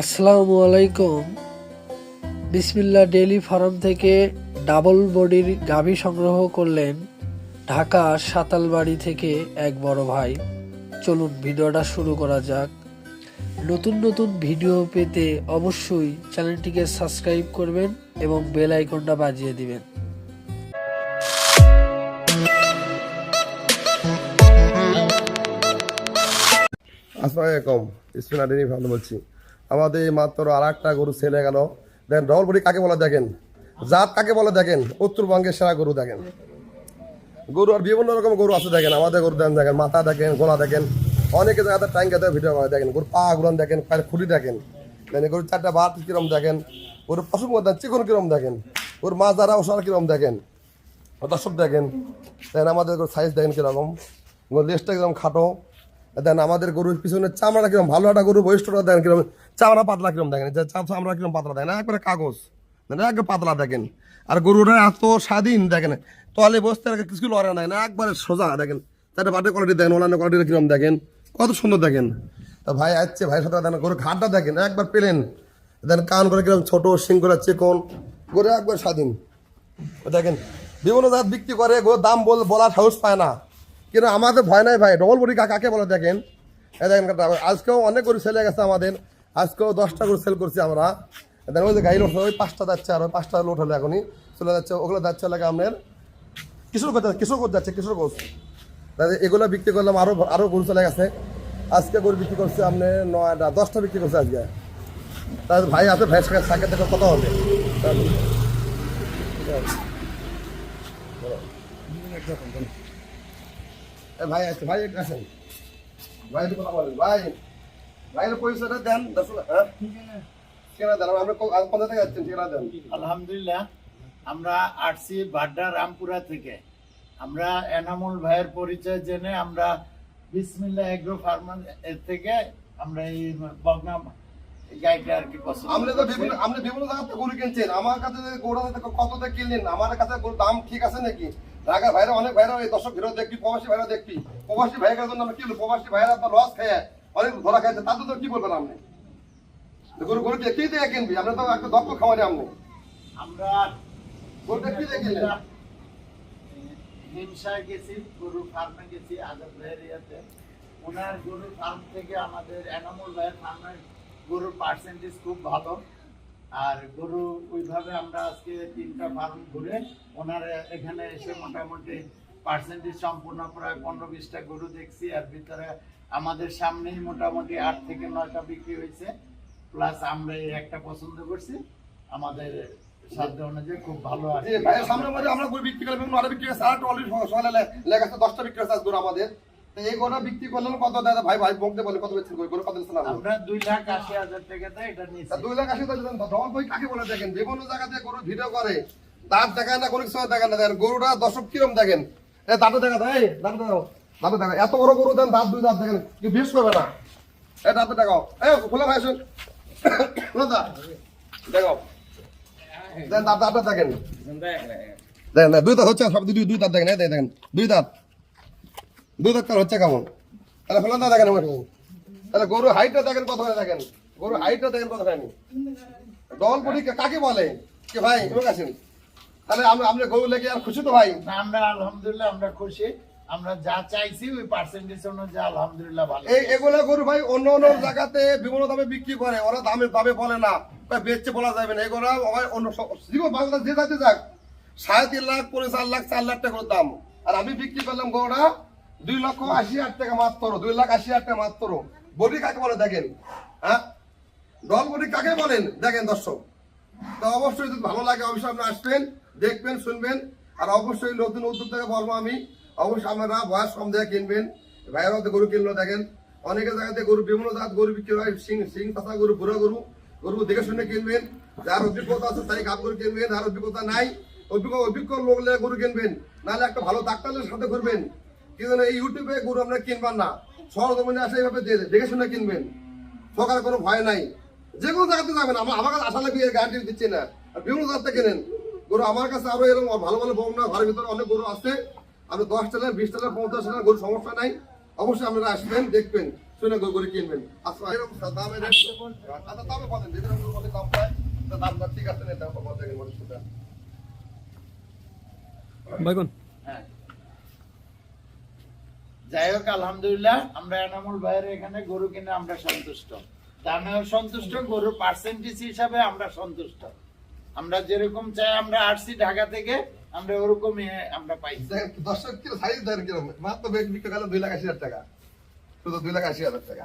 আসসালামু আলাইকুম। বিসমিল্লা daily farm থেকে ডাবল বডির গাভী সংগ্রহ করলেন ঢাকা সাতালবাড়ি থেকে এক বড় ভাই। চলুন ভিডিওটা শুরু করা যাক। নতুন নতুন ভিডিও পেতে অবশ্যই চ্যানেলটিকে সাবস্ক্রাইব করবেন এবং বেল আইকনটা বাজিয়ে দিবেন। আসসালামু আলাইকুম। ইসমিন আদিনী ভালো বলছি। আমাদের মাত্র আর একটা গরু ছেলে গেল। দেখেন ডবলবড়ি কাকে বলে দেখেন? জাত কাকে বলে দেখেন? উত্তরবঙ্গের সেরা গরু দেখেন। গরু আর বিভিন্ন রকম গরু আছে দেখেন। আমাদের গরু দেন দেখেন, মাথা দেখেন, গোলা দেখেন। অনেকে জায়গাতে ট্যাঙ্কে দেয় ভিডিও করে দেখেন গরু পা গুলান দেখেন, পায়ের খুঁটি দেখেন। দেখেন গরু চারটা বাট কিরম দেখেন? গরু পশুর মধ্যে চিকন কিরম দেখেন? ওর মা যারা ওসার কিরম দেখেন? দর্শক দেখেন। দেখেন আমাদের গরুর সাইজ দেখেন কীরকম? গরুর লেজটা কীরকম খাটো। দেন আমাদের গরুর পিছনে চামড়া কিরম, ভালো একটা গরুর বৈশিষ্ট্যটা দেন কিরম, চামড়া পাতলা কিরম দেখেন যে চামড়া কিরম পাতলা দেখেন, একবারে কাগজ, দেখেন, একবার পাতলা দেখেন। আর গরুরা এত স্বাধীন দেখেন, তলে বসতে কিছু লড়ে না একবারে সোজা দেখেন তারপরে বাটের কোয়ালিটি দেখেন, অন্যান্য কোয়ালিটি কিরম দেখেন, কত সুন্দর দেখেন। তা ভাই আসছে ভাইয়ের সাথে দেখেন গরুর ঘাটটা দেখেন, একবার পেলেন, দেন কান করে কিরম ছোট সিং করে চিকন, গরু একবার স্বাধীন। দেখেন, বিভিন্ন জাত বিক্রি করে গো দাম বল বলার সাহস পায় না। কিন্তু আমাদের ভয় নাই ভাই ডবল বডি কাকে বলে দেখেন? দেখেন আজকেও অনেক গরু সেলে গেছে আমাদের। আজকেও দশটা গরু সেল করছি আমরা। দেখেন, ওই যে গাড়ি লোট ওই পাঁচটা যাচ্ছে আর ওই পাঁচটা লোট হলো এখনই। চলে যাচ্ছে, ওগুলো যাচ্ছে লাগে আপনার কিশোর যাচ্ছে কিশোর যাচ্ছে, কিশোর গোছ এগুলো বিক্রি করলাম আরও আরও গরু চলে গেছে। আজকে গরু বিক্রি করছে আপনি নয়টা, দশটা বিক্রি করছে আজকে। তার ভাই আছে সাথে সাথে দেখো কত হবে। এ ভাই আছে ভাই আসেন। ভাই একটু কথা বলেন। ভাই ভাইয়ের পয়সাটা দেন। হ্যাঁ? ঠিকানা দেন। আমরা কো- আজ কোথা থেকে যাচ্ছেন ঠিকানা দেন। আলহামদুলিল্লাহ আমরা আসছি বাড্ডা রামপুরা থেকে। আমরা এনামুল ভাইয়ের পরিচয় জেনে আমরা বিসমিল্লা এগ্রো ফার্মার এর থেকে আমরা এই বগনা গাইটা আর কি পছন্দ তো করছি। বিভিন্ন আপনি বিভিন্ন জায়গা থেকে গরু কিনছেন। আমার কাছে গরু কত কিনলেন? আমার কাছে দাম ঠিক আছে নাকি? ঢাকার ভাইরা অনেক ভাইরা এই দর্শক ভিড় দেখবি প্রবাসী ভাইরা দেখবি। প্রবাসী ভাইয়ের জন্য আমরা কি প্রবাসী ভাইরা তো লস খেয়ে অনেক ধরা খাইছে তাদের তো কি বলবেন আপনি? গরু গরু কি দিয়ে কিনবি? আপনি তো একটা দক্ষ খাওয়ানি আপনি আমরা কি দিয়ে কিনলেন হিমসায় গেছি গরু ফার্মে গেছি আজাদ ভাইয়ের ইয়াতে। ওনার গরুর ফার্ম থেকে আমাদের এনামুল ভাইয়ের ফার্মের গরুর পার্সেন্টেজ খুব ভালো। আর গরু ওইভাবে আমরা আজকে তিনটা ফার্ম ঘুরে ওনার এখানে এসে মোটামুটি পার্সেন্টেজ সম্পূর্ণ প্রায় পনেরো বিশটা গরু দেখছি। আর ভিতরে আমাদের সামনেই মোটামুটি আট থেকে নয়টা বিক্রি হয়েছে। প্লাস আমরা এই একটা পছন্দ করছি। আমাদের সাধ্য অনুযায়ী খুব ভালো যে সামনে আমরা বিক্রি করলাম বিক্রি লেখা আছে, দশটা বিক্রি আমাদের। এই গরুটা বিক্রি করলেন কত? দাদা ভাই ভাই বলতে বলে কত বেচছেন গরু? গরু কত বেচছেন আমরা দুই লাখ আশি হাজার টাকাতে এটা তা নিয়েছি দুই লাখ হাজার বই কাকে বলে দেখেন? বিভিন্ন জায়গাতে গরু ভিডিও করে। দাঁত দেখায় না কোনো কিছু দেখায় না। দেখেন গরুটা দর্শক কিরম দেখেন? এ দাঁতে দেখা দেয় দাঁতে দাঁতে দেখা এত বড় গরু দেন দাঁত দুই দাঁত দেখেন। কি বিষ করবে না। এ দাঁতে দেখাও। এ খোলা ভাই শুন দা দেখাও। দেন দাঁত দাঁতটা দেখেন। দেখেন দুই দাঁত হচ্ছে সব দুই দুই দাঁত দেখেন এই দেখেন দুই দাঁত। দুই দাঁত হচ্ছে কেমন? তাহলে ফেলান দা দেখেন আমার তাহলে গরু হাইটটা দেখেন কত দেখেন। গরু হাইটটা দেখেন কত ডবল বডি কাকে বলে? কি ভাই লোক আছেন? তাহলে আমরা আপনি গরু লেগে আর খুশি তো ভাই? আমরা আলহামদুলিল্লাহ আমরা খুশি। আমরা যা চাইছি ওই পার্সেন্টেজ অনুযায়ী আলহামদুলিল্লাহ ভালো এই এগুলো গরু ভাই অন্য অন্য জায়গাতে বিভিন্ন দামে বিক্রি করে। ওরা দামে দামে বলে না। বেচছে বলা যাবে না। এগুলো ভাই অন্য যেগুলো বাংলাদেশ যে যাতে যাক। সাড়ে তিন লাখ পনেরো চার লাখ চার লাখ টাকা করে দাম। আর আমি বিক্রি করলাম গরুটা দুই লক্ষ আশি হাজার টাকা মাত্র, দুই লাখ আশি হাজার টাকা মাত্র। বডি কাকে বলে দেখেন? হ্যাঁ? ডল বডি কাকে বলেন? দেখেন দর্শক, তো অবশ্যই যদি ভালো লাগে অবশ্যই আপনি আসবেন, দেখবেন, শুনবেন। আর অবশ্যই নতুন থেকে বলব আমি, অবশ্যই আপনারা বয়স কম দেখে কিনবেন। ভাইয়েরাও তো গরু কিনলো, দেখেন। অনেকের জায়গাতে গরু, বিভিন্ন জাত গরু বিক্রি হয় সিং সিং পাতা গরু বুড়ো গরু। গরু দেখে শুনে কিনবেন। যার অভিজ্ঞতা আছে তাই কাপ গরু কিনবেন, যার অভিজ্ঞতা নাই, অভিজ্ঞ অভিজ্ঞ লোক গরু কিনবেন। নাহলে একটা ভালো ডাক্তারের সাথে ঘুরবেন কিন্তু এই ইউটিউবে গরু আপনারা কিনবেন না। সরজমিনে আসে এইভাবে দিয়ে দেখে শুনে কিনবেন। সকালে কোনো ভয় নাই। যে কোনো জায়গাতে যাবেন। আমার আমার কাছে আশা লাগবে গ্যারান্টি দিচ্ছি না। আর বিভিন্ন জায়গাতে কেনেন। গরু আমার কাছে আরও এরকম ভালো ভালো বমনা ঘরের ভিতরে অনেক গরু আছে। আপনি দশ টাকা বিশ টাকা পঞ্চাশ টাকা গরু সমস্যা নাই। অবশ্যই আপনারা আসবেন দেখবেন শুনে গরু গরু কিনবেন। আচ্ছা এরকম দামে আচ্ছা দামে বলেন যেটা দাম পায় তা ঠিক আছে না এটা খবর দেখেন বলে শুধু হ্যাঁ যাই হোক, আলহামদুলিল্লাহ, আমরা এনামুল ভাইয়ের এখানে গরু কিনে আমরা সন্তুষ্ট। দামেও সন্তুষ্ট, গরুর পার্সেন্টেজ হিসাবে আমরা সন্তুষ্ট। আমরা যেরকম চাই, আমরা আসছি ঢাকা থেকে, আমরা ওরকমই আমরা পাই দর্শক কিলো সাইজ দেখেন কীরকম? মাত্র বিক্রি গেল দুই লাখ আশি হাজার টাকা। শুধু দুই লাখ আশি হাজার টাকা।